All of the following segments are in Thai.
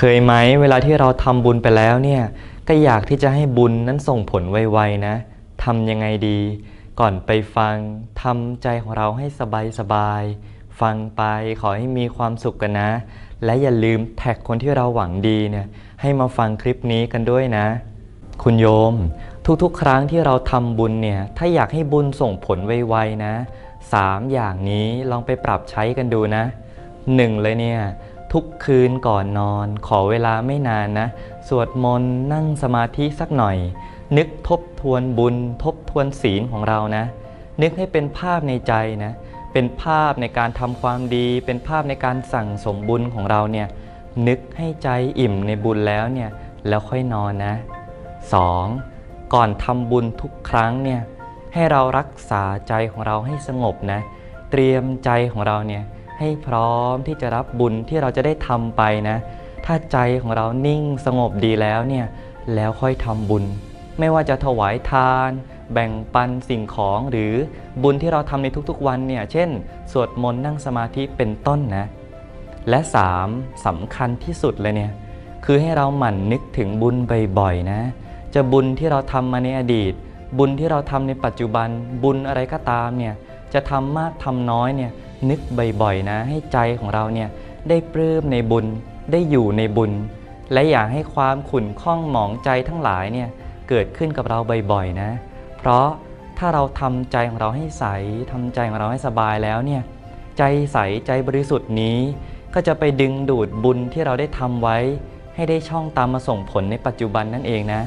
เคยไหมเวลาที่เราทำบุญไปแล้วเนี่ยก็อยากที่จะให้บุญนั้นส่งผลไวๆนะทำยังไงดี ก่อนไปฟังทำใจของเราให้สบายๆฟังไปขอให้มีความสุขกันนะ และอย่าลืมแท็กคนที่เราหวังดีเนี่ยให้มาฟังคลิปนี้กันด้วยนะ คุณโยม ทุกๆ ครั้งที่เราทำบุญเนี่ยถ้าอยากให้บุญส่งผลไวๆนะสามอย่างนี้ลองไปปรับใช้กันดูนะหนึ่งเลยเนี่ย ทุกคืนก่อนนอน ขอเวลาไม่นานนะ สวดมนต์นั่งสมาธิสักหน่อย นึกทบทวนบุญ ทบทวนศีลของเรานะ นึกให้เป็นภาพในใจนะ เป็นภาพในการทำความดี เป็นภาพในการสั่งสมบุญของเราเนี่ย นึกให้ใจอิ่มในบุญแล้วเนี่ย แล้วค่อยนอนนะ 2. ก่อนทำบุญทุกครั้งเนี่ย ให้เรารักษาใจของเราให้สงบนะ เตรียมใจของเราเนี่ย ให้พร้อมที่จะรับบุญที่เราจะได้ทำไปนะ ถ้าใจของเรานิ่งสงบดีแล้วเนี่ยแล้วค่อยทำบุญ ไม่ว่าจะถวายทาน แบ่งปันสิ่งของหรือบุญที่เราทำในทุกๆวันเนี่ยเช่น สวดมนต์นั่งสมาธิเป็นต้นนะ และ 3. สำคัญที่สุดเลยเนี่ยคือให้เราหมั่นนึกถึงบุญบ่อยๆนะ จะบุญที่เราทำมาในอดีต บุญที่เราทำในปัจจุบันบุญอะไรก็ตามเนี่ย จะทำมากทำน้อยเนี่ยนึกบ่อยๆนะให้ใจของเราเนี่ยได้ปลื้มในบุญได้อยู่ในบุญ และอย่าให้ความขุ่นข้องหมองใจทั้งหลายเนี่ยเกิดขึ้นกับเราบ่อยๆนะ เพราะถ้าเราทำใจของเราให้ใสทำใจของเราให้สบายแล้วเนี่ยใจใสใจบริสุทธิ์นี้ ก็จะไปดึงดูดบุญที่เราได้ทำไว้ ให้ได้ช่องตามมาส่งผลในปัจจุบันนั่นเองนะ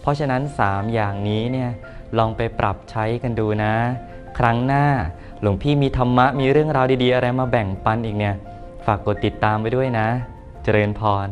เพราะฉะนั้น 3 อย่างนี้เนี่ย ลองไปปรับใช้กันดูนะ ครั้งหน้าหลวงพี่มีธรรมะมีเรื่องราวดีๆ อะไรมาแบ่งปันอีกเนี่ย ฝากกดติดตามไว้ด้วยนะ เจริญพร